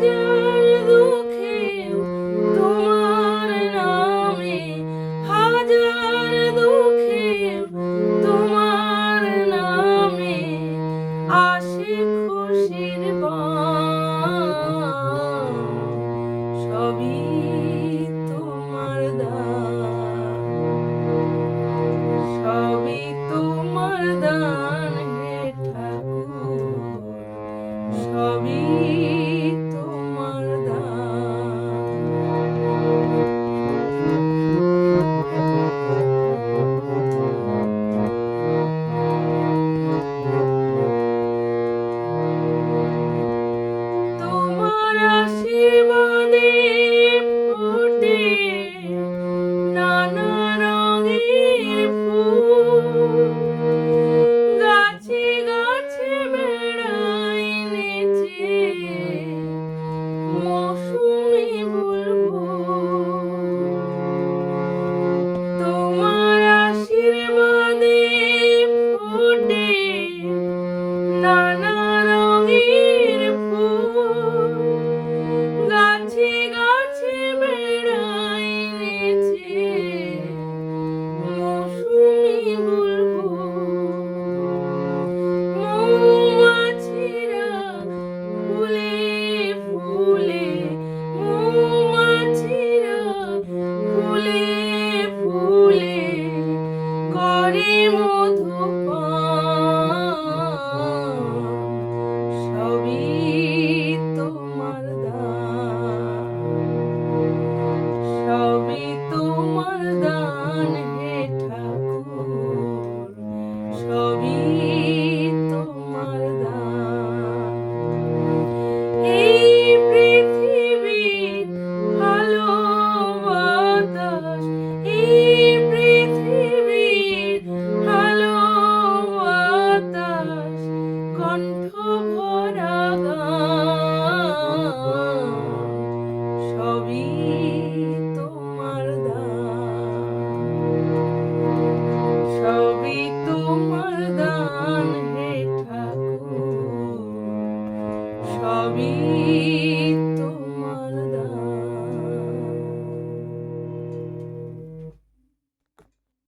gördük কণ্ঠ ভরা সবই তোমার সবই তোমার দান হে ঠাকুর সবই